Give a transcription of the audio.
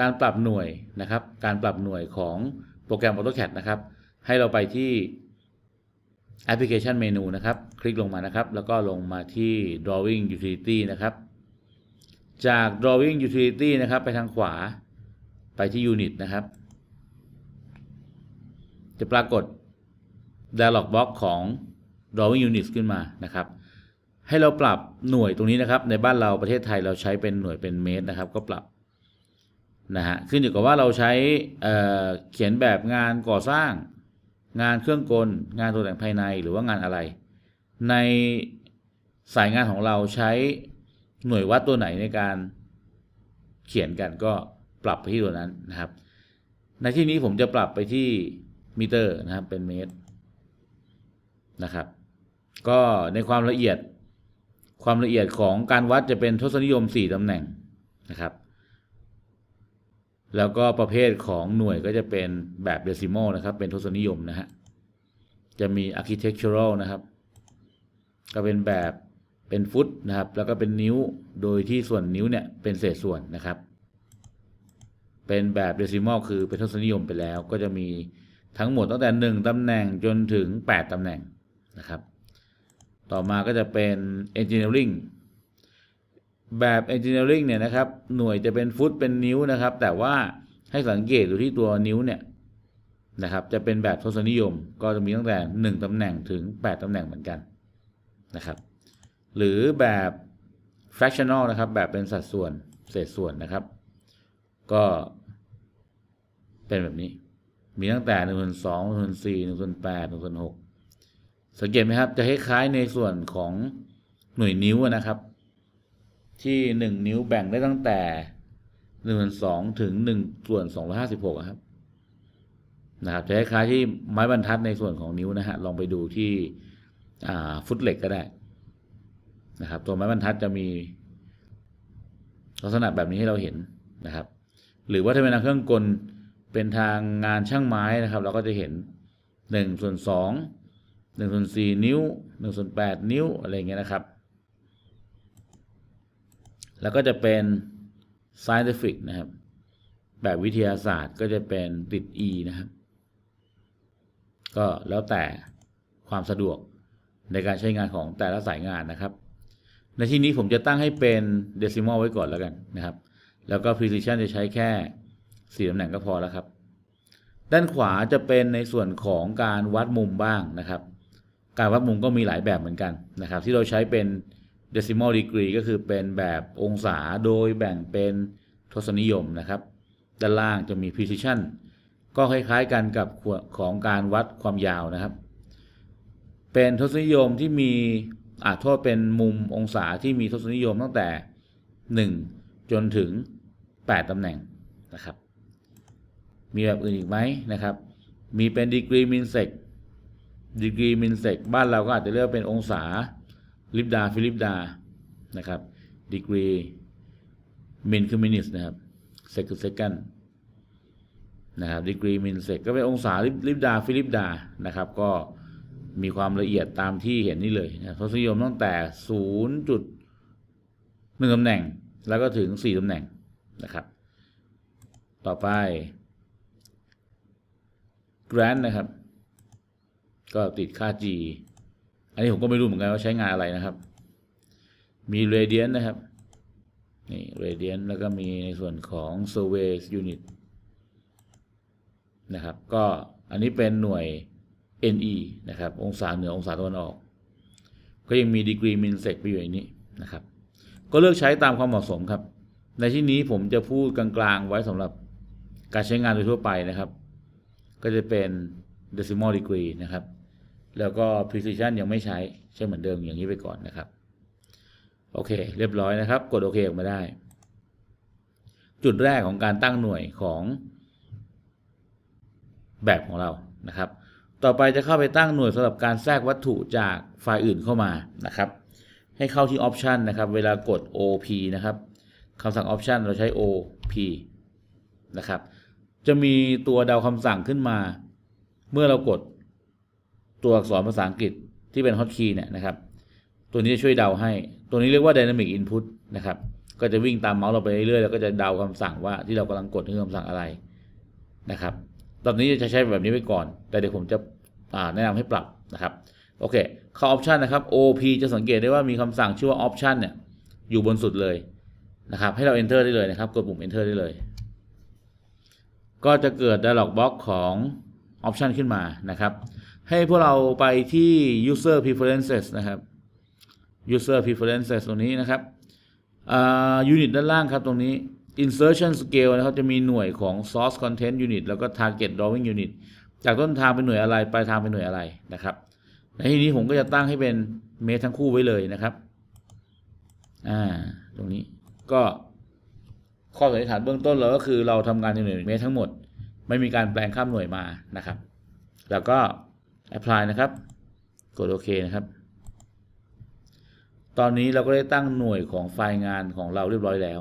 การปรับหน่วยนะครับ การปรับหน่วยของโปรแกรม AutoCAD นะครับ ให้เราไปที่แอปพลิเคชันเมนูนะครับ คลิกลงมานะครับ แล้วก็ลงมาที่ drawing utility นะครับ จาก drawing utility นะครับ ไปทางขวา ไปที่ unit นะครับ จะปรากฏ dialog box ของ drawing Unit ขึ้นมานะครับ ให้เราปรับหน่วยตรงนี้นะครับ ในบ้านเราประเทศไทยเราใช้เป็นหน่วยเป็นเมตรนะครับ ก็ปรับ นะฮะขึ้นอยู่กับว่าเราใช้เเขียนแบบงานก่อสร้าง งานเครื่องกล งานตกแต่งภายในหรือว่างานอะไร ในสายงานของเราใช้หน่วยวัดตัวไหนในการเขียนกันก็ปรับไปที่ตัวนั้นนะครับ ในที่นี้ผมจะปรับไปที่มิเตอร์นะครับเป็นเมตรนะครับ ก็ในความละเอียดความละเอียดของการวัดจะเป็นทศนิยม 4ตำแหน่งนะครับ แล้วก็ประเภทของหน่วยก็จะเป็นแบบเดซิมอลนะครับ เป็นทศนิยมนะฮะ จะมี architectural นะครับ ก็เป็นแบบเป็นฟุตนะครับ แล้วก็เป็นนิ้ว โดยที่ส่วนนิ้วเนี่ยเป็นเศษส่วนนะครับ เป็นแบบเดซิมอลคือเป็นทศนิยมไปแล้ว ก็จะมีทั้งหมดตั้งแต่ 1 ตำแหน่งจนถึง 8 ตำแหน่งนะครับ ต่อมาก็จะเป็น engineering แบบ engineering เนี่ยนะครับ หน่วยจะเป็นฟุตเป็นนิ้วนะครับ แต่ว่าให้สังเกตดูที่ตัวนิ้วเนี่ยนะครับ จะเป็นแบบทศนิยม ก็จะมีตั้งแต่ 1ตำแหน่งถึง 8ตำแหน่งเหมือนกันนะครับ หรือแบบ fractional นะครับ แบบเป็นสัดส่วนเศษส่วนนะครับ ก็เป็นแบบนี้ มีตั้งแต่1นึ่งส่วนสองหนึ่งส่วนสี่หนึ่งส่วนแปดหนึ่งส่วนหกสังเกตไหมครับ จะคล้ายๆในส่วนของหน่วยนิ้วนะครับ ที่หนึ่งนิ้วแบ่งได้ตั้งแต่หนึ่งส่วนสองถึงหนึ่งส่วนสองร้อยห้าสิบหกครับนะครับจะคล้ายๆที่ไม้บรรทัดในส่วนของนิ้วนะฮะลองไปดูที่ฟุตเหล็กก็ได้นะครับตัวไม้บรรทัดจะมีลักษณะแบบนี้ให้เราเห็นนะครับ หรือว่าถ้าเป็นทางเครื่องกลเป็นทางงานช่างไม้นะครับ เราก็จะเห็นหนึ่งส่วนสองหนึ่งส่วนสี่นิ้วหนึ่งส่วนแปดนิ้วอะไรเงี้ยนะครับ แล้วก็จะเป็น scientific นะครับ แบบวิทยาศาสตร์ก็จะเป็นติด e นะครับ ก็แล้วแต่ความสะดวกในการใช้งานของแต่ละสายงานนะครับ ในที่นี้ผมจะตั้งให้เป็น decimal ไว้ก่อนแล้วกันนะครับ แล้วก็ precision จะใช้แค่สี่ตำแหน่งก็พอแล้วครับ ด้านขวาจะเป็นในส่วนของการวัดมุมบ้างนะครับ การวัดมุมก็มีหลายแบบเหมือนกันนะครับ ที่เราใช้เป็น decimal degree ก็คือเป็นแบบองศาโดยแบ่งเป็นทศนิยมนะครับ ด้านล่างจะมี precision ก็คล้ายๆกันกับของการวัดความยาวนะครับ เป็นทศนิยมที่มีอาจโทษเป็นมุมองศาที่มีทศนิยมตั้งแต่ 1 จนถึง 8ตำแหน่งนะครับ มีแบบอื่นอีกไหมนะครับ มีเป็นดีกรีมินเซกดีกรีมินเซกบ้านเราก็อาจจะเรียกเป็นองศา ลิปดาฟิลิปดานะครับดีกรีมินคือมินิสนะครับเซกคือเซกันนะครับดีกรีมินเซกก็เป็นองศาลิปดาฟิลิปดานะครับ ก็มีความละเอียดตามที่เห็นนี่เลยนะทศนิยมตั้งแต่ 0.1ตำแหน่ง แล้วก็ถึง 4ตำแหน่งนะครับ ต่อไป grant นะครับ ก็ติดค่า G อันนี้ผมก็ไม่รู้เหมือนกันว่าใช้งานอะไรนะครับ มี radian นนะครับ นี่ radian แล้วก็มีในส่วนของ survey unit นะครับ ก็อันนี้เป็นหน่วย NE นะครับ องศาเหนือองศาตะวันออก ก็ยังมี degree min sec ไปอยู่ในนี้นะครับ ก็เลือกใช้ตามความเหมาะสมครับ ในที่นี้ผมจะพูดกลางๆไว้สำหรับการใช้งานโดยทั่วไปนะครับ ก็จะเป็น decimal degree นะครับ แล้วก็ precision ยังไม่ใช้ ใช้เหมือนเดิมอย่างนี้ไปก่อนนะครับ โอเค เรียบร้อยนะครับ กดโอเคออกมาได้ จุดแรกของการตั้งหน่วยของแบบของเรานะครับ ต่อไปจะเข้าไปตั้งหน่วยสำหรับการแทรกวัตถุจากไฟล์อื่นเข้ามานะครับ ให้เข้าที่ Option นะครับ เวลากด OP นะครับคำสั่ง Option เราใช้ OP นะครับ จะมีตัวเดาคำสั่งขึ้นมา เมื่อเรากด ตัวอักษรภาษาอังกฤษที่เป็น Hotkey เนี่ยนะครับ ตัวนี้จะช่วยเดาให้ ตัวนี้เรียกว่า Dynamic Input นะครับ ก็จะวิ่งตามเมาส์เราไปเรื่อยๆ แล้วก็จะเดาคำสั่งว่าที่เรากำลังกดคือคำสั่งอะไรนะครับ ตอนนี้จะใช้แบบนี้ไว้ก่อน แต่เดี๋ยวผมจะแนะนำให้ปรับนะครับ โอเค เข้าออปชันนะครับ OP จะสังเกตได้ว่ามีคำสั่งชื่อว่า option เนี่ยอยู่บนสุดเลยนะครับ ให้เรา enter ได้เลยนะครับ กดปุ่ม enter ได้เลย ก็จะเกิด dialog box ของ option ขึ้นมานะครับ ให้พวกเราไปที่ user preferences นะครับ user preferences ตรงนี้นะครับอ่า unit ด้านล่างครับตรงนี้ insertion scale นะครับจะมีหน่วยของ source content unit แล้วก็ target drawing unit จากต้นทางเป็นหน่วยอะไร ปลายทางเป็นหน่วยอะไรนะครับในที่นี้ผมก็จะตั้งให้เป็นเมตรทั้งคู่ไว้เลยนะครับ อ่า ตรงนี้ก็ข้อสันนิษฐานเบื้องต้นเราก็คือเราทำงานในหน่วยเมตรทั้งหมด ไม่มีการแปลงข้ามหน่วยมานะครับ แล้วก็ apply นะครับ กดโอเคนะครับ ตอนนี้เราก็ได้ตั้งหน่วยของไฟล์งานของเราเรียบร้อยแล้ว